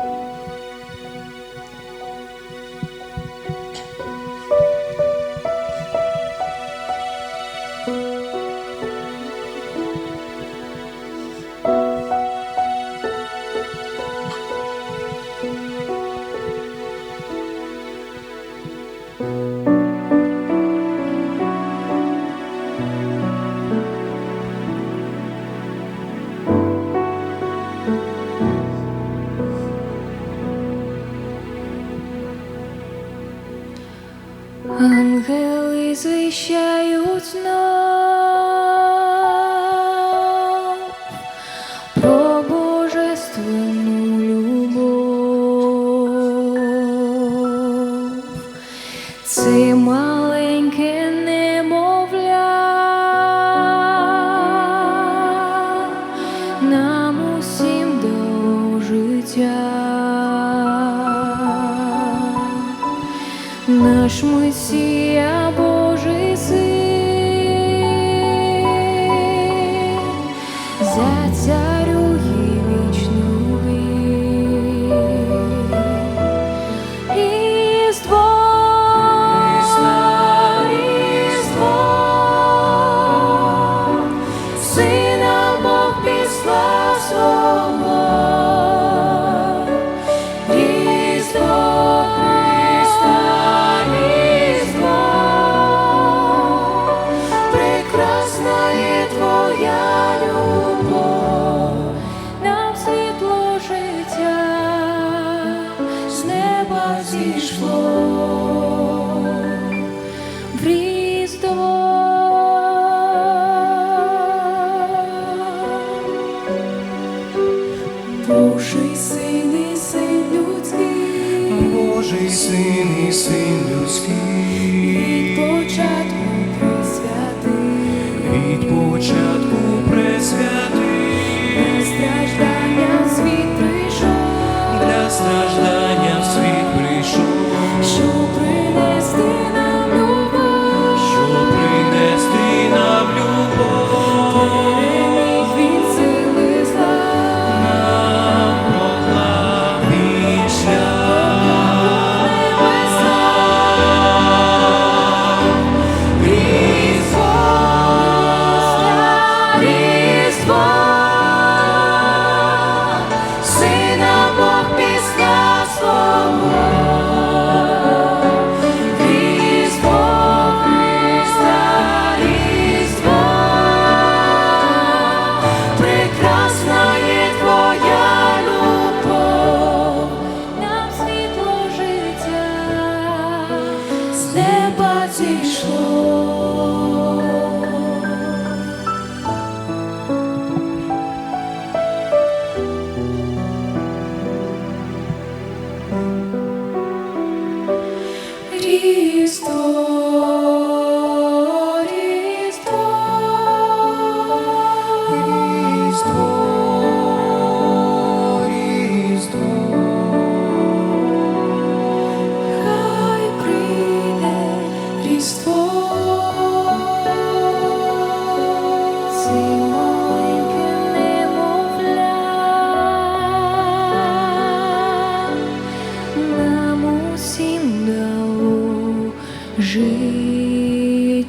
thank you звіщають знов про божественну любов. Це маленьке немовля нам усім дало життя. Наш Месія неба зійшло. В Різдво. Божий син і син людський, Божий син і син людський, від початку присвятий, від початку неба зійшло. життя.